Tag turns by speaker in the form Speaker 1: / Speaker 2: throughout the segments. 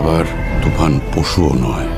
Speaker 1: আবার তুফান পশুও নয়।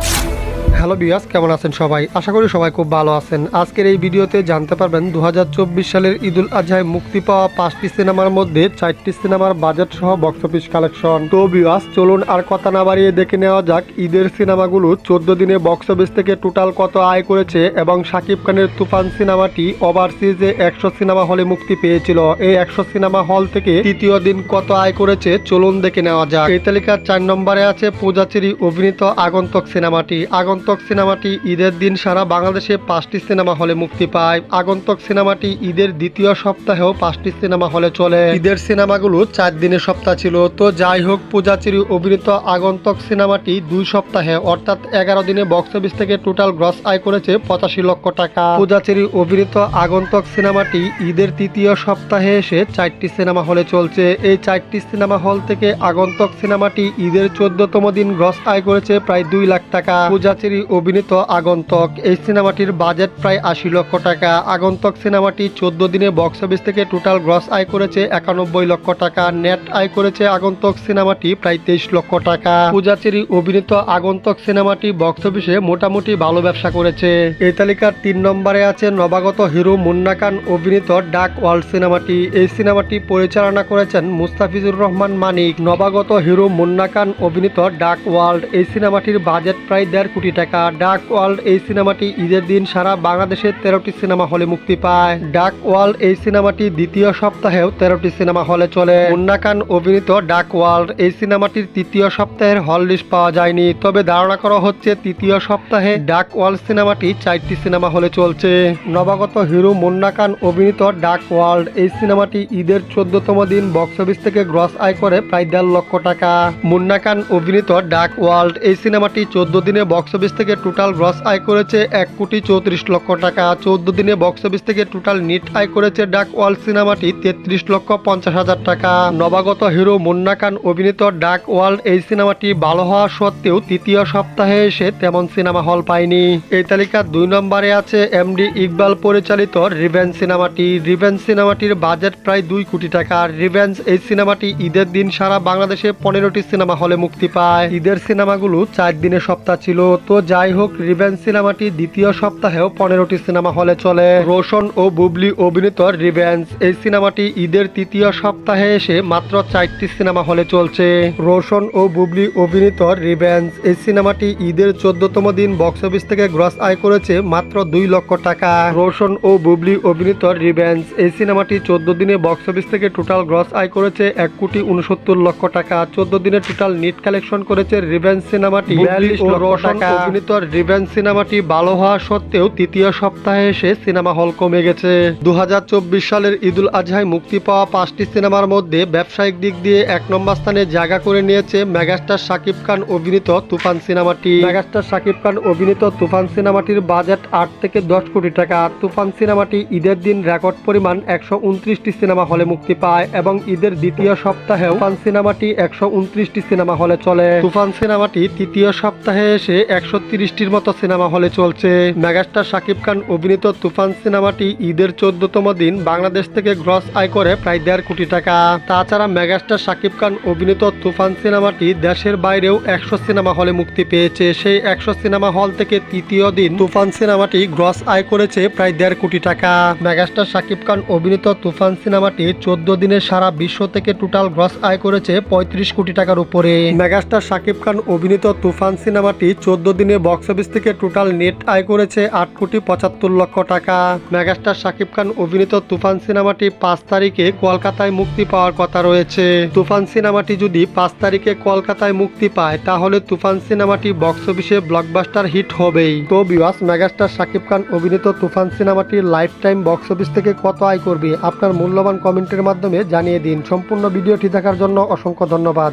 Speaker 2: হ্যালো বিয়াস কেমন আছেন সবাই? আশা করি সবাই খুব ভালো আছেন। আজকের এই ভিডিওতে জানতে পারবেন দুই হাজার চব্বিশ সালের ঈদুল আজহায় মুক্তি পাওয়া পাঁচটি সিনেমার মধ্যে চারটি সিনেমার বাজেট সহ বক্স অফিস কালেকশন তো বিয়াস চলুন আর কথা না বাড়িয়ে দেখে নেওয়া যাক ঈদের সিনেমাগুলো। চোদ্দ দিনে বক্স অফিস থেকে টোটাল কত আয় করেছে এবং শাকিব খানের তুফান সিনেমাটি ওভারসিজে একশো সিনেমা হলে মুক্তি পেয়েছিল। এই একশো সিনেমা হল থেকে তৃতীয় দিন কত আয় করেছে? চলুন দেখে নেওয়া যাক। এই তালিকার চার নম্বরে আছে পূজাচেরি অভিনীত আগন্তক সিনেমাটি। আগন্তক সিনেমাটি ঈদের দিন সারা বাংলাদেশে পাঁচটি সিনেমা হলে মুক্তি পায়। আগন্তক সিনেমাটি ঈদের দ্বিতীয় সপ্তাহেও পাঁচটি সিনেমা হলে চলে। ঈদের সিনেমাগুলো চার দিনের সপ্তাহ ছিল। তো যাই হোক, পূজাচেরি অভিনীত আগন্তক সিনেমাটি দুই সপ্তাহে, অর্থাৎ এগারো দিনে বক্স অফিস থেকে টোটাল গ্রস আয় করেছে পঁচাশি লক্ষ টাকা। পূজাচেরি অভিনীত আগন্তক সিনেমাটি ঈদের তৃতীয় সপ্তাহে এসে চারটি সিনেমা হলে চলছে। এই চারটি সিনেমা হল থেকে আগন্তক সিনেমাটি ঈদের চোদ্দতম দিন গ্রস আয় করেছে প্রায় দুই লাখ টাকা। পূজাচেরি অভিনীত আগন্তক, এই সিনেমাটির বাজেট প্রায় আশি লক্ষ টাকা। আগন্তক সিনেমাটি চোদ্দ দিনে বক্স অফিস থেকে টোটাল গ্রস আয় করেছে একানব্বই লক্ষ টাকা। নেট আয় করেছে আগন্তক সিনেমাটি প্রায় তেইশ লক্ষ টাকা। পূজাচেরি অভিনীত আগন্তক সিনেমাটি বক্স অফিসে মোটামুটি ভালো ব্যবসা করেছে। এই তালিকার তিন নম্বরে আছে নবাগত হিরো মুন্না খান অভিনীত ডাক ওয়ার্ল্ড সিনেমাটি। এই সিনেমাটি পরিচালনা করেছেন মুস্তাফিজুর রহমান মানিক। নবাগত হিরো মুন্না খান অভিনীত ডাক ওয়ার্ল্ড। এই সিনেমাটির বাজেট প্রায় দেড় কোটি টাকা। ডাক ওয়ার্ল্ড এই সিনেমাটি ঈদের দিন সারা বাংলাদেশে তেরোটি সিনেমা হলে মুক্তি পায়। ডাক ওয়ার্ল্ড এই সিনেমাটি দ্বিতীয় সপ্তাহেও তেরোটি সিনেমা হলে চলে। মুন্না খান অভিনীত ডাক ওয়ার্ল্ড এই সিনেমাটির তৃতীয় সপ্তাহের হল লিস্ট পাওয়া যায়নি। তবে ধারণা করা হচ্ছে তৃতীয় সপ্তাহে ডাক ওয়ার্ল্ড সিনেমাটি চারটি সিনেমা হলে চলছে। নবাগত হিরো মুন্না খান অভিনীত ডাক ওয়ার্ল্ড এই সিনেমাটি ঈদের চোদ্দতম দিন বক্স অফিস থেকে গ্রস আয় করে প্রায় দেড় লক্ষ টাকা। মুন্না খান অভিনীত ডাক ওয়ার্ল্ড এই সিনেমাটি চোদ্দ দিনে বক্স অফিস থেকে টোটাল গ্রস আয় করেছে এক কোটি চৌত্রিশ লক্ষ টাকা। চোদ্দ দিনে বক্স অফিস থেকে টোটাল নিট আয় করেছে ডাক ওয়ার্ল্ড সিনেমাটি তেত্রিশ লক্ষ পঞ্চাশ হাজার টাকা। নবাগত হিরো মুন্না খান অভিনীত ডাক ওয়ার্ল্ড এই সিনেমাটি ভালো হওয়া সত্ত্বেও তৃতীয় সপ্তাহে এসে তেমন সিনেমা হল পায়নি। এই তালিকার দুই নম্বরে আছে এমডি ইকবাল পরিচালিত রিভেঞ্জ সিনেমাটি। রিভেঞ্জ সিনেমাটির বাজেট প্রায় দুই কোটি টাকা। রিভেঞ্জ এই সিনেমাটি ঈদের দিন সারা বাংলাদেশে পনেরোটি সিনেমা হলে মুক্তি পায়। ঈদের সিনেমাগুলো চার দিনের সপ্তাহ ছিল। তো যাই হোক রিভেঞ্জ সিনেমাটি দ্বিতীয় সপ্তাহেও পনেরোটি সিনেমা হলে চলে। রোশন ও বুবলি অভিনীত রিভেঞ্জ। এই সিনেমাটি ঈদের তৃতীয় সপ্তাহে এসে মাত্র চারটি সিনেমা হলে চলছে। রোশন ও বুবলি অভিনীত রিভেঞ্জ। এই সিনেমাটি ঈদের চোদ্দতম দিন বক্স অফিস থেকে গ্রস আয় করেছে মাত্র দুই লক্ষ টাকা। রোশন ও বুবলি অভিনীত রিভেঞ্জ। এই সিনেমাটি চোদ্দ দিনে বক্স অফিস থেকে টোটাল গ্রস আয় করেছে এক কোটি উনসত্তর লক্ষ টাকা। চোদ্দ দিনে টোটাল নিট কালেকশন করেছে রিভেঞ্জ সিনেমাটি বিয়াল্লিশ ও রোশন অভিনীত রিভেঞ্জ সিনেমাটি ভালো হওয়া সত্ত্বেও তৃতীয় সপ্তাহে এসে সিনেমা হল কমে গেছে। দু সালের ঈদুল আজহায় মুক্তি পাওয়া পাঁচটি সিনেমার মধ্যে ব্যবসায়িক দিক দিয়ে এক নম্বর স্থানে জায়গা করে নিয়েছে মেগাস্টার শাকিব খান অভিনীত তুফান সিনেমাটি। মেগাস্টার শাকিব খান অভিনীত তুফান সিনেমাটির বাজেট আট থেকে দশ কোটি টাকা। তুফান সিনেমাটি ঈদের দিন রেকর্ড পরিমাণ একশো উনত্রিশটি সিনেমা হলে মুক্তি পায় এবং ঈদের দ্বিতীয় সপ্তাহে তুফান সিনেমাটি একশো উনত্রিশটি সিনেমা হলে চলে। তুফান সিনেমাটি তৃতীয় সপ্তাহে এসে একশো তিরিশটির মতো সিনেমা হলে চলছে। মেগাস্টার শাকিব খান অভিনীত তুফান সিনেমাটি ঈদের চোদ্দতম দিন বাংলাদেশ থেকে গ্রস আয় করে প্রায় দেড় কোটি টাকা। তাছাড়া মেগাস্টার শাকিব খান অভিনীত তুফান সিনেমাটি দেশের বাইরেও একশো সিনেমা হলে মুক্তি পেয়েছে। সেই একশো সিনেমা হল থেকে তৃতীয় দিন তুফান সিনেমাটি গ্রস আয় করেছে প্রায় দেড় কোটি টাকা। মেগাস্টার শাকিব খান অভিনীত তুফান সিনেমাটি চোদ্দ দিনে সারা বিশ্ব থেকে টোটাল গ্রস আয় করেছে পঁয়ত্রিশ কোটি টাকার উপরে। মেগাস্টার শাকিব খান অভিনীত তুফান সিনেমাটি চোদ্দ দিনে বক্স অফিস থেকে টোটাল নেট আয় করেছে আট কোটি পঁচাত্তর লক্ষ টাকা। মেগাস্টার শাকিব খান অভিনীত তুফান সিনেমাটি পাঁচ তারিখে কলকাতায় মুক্তি পাওয়ার কথা রয়েছে। তুফান সিনেমাটি যদি পাঁচ তারিখে কলকাতায় মুক্তি পায়, তাহলে তুফান সিনেমাটি বক্স অফিসে ব্লকবাস্টার হিট হবেই। তো বিওয়াস মেগাস্টার শাকিব খান অভিনীত তুফান সিনেমাটি লাইফ টাইম বক্স অফিস থেকে কত আয় করবে? আপনার মূল্যবান কমেন্টের মাধ্যমে জানিয়ে দিন। সম্পূর্ণ ভিডিওটি দেখার জন্য অসংখ্য ধন্যবাদ।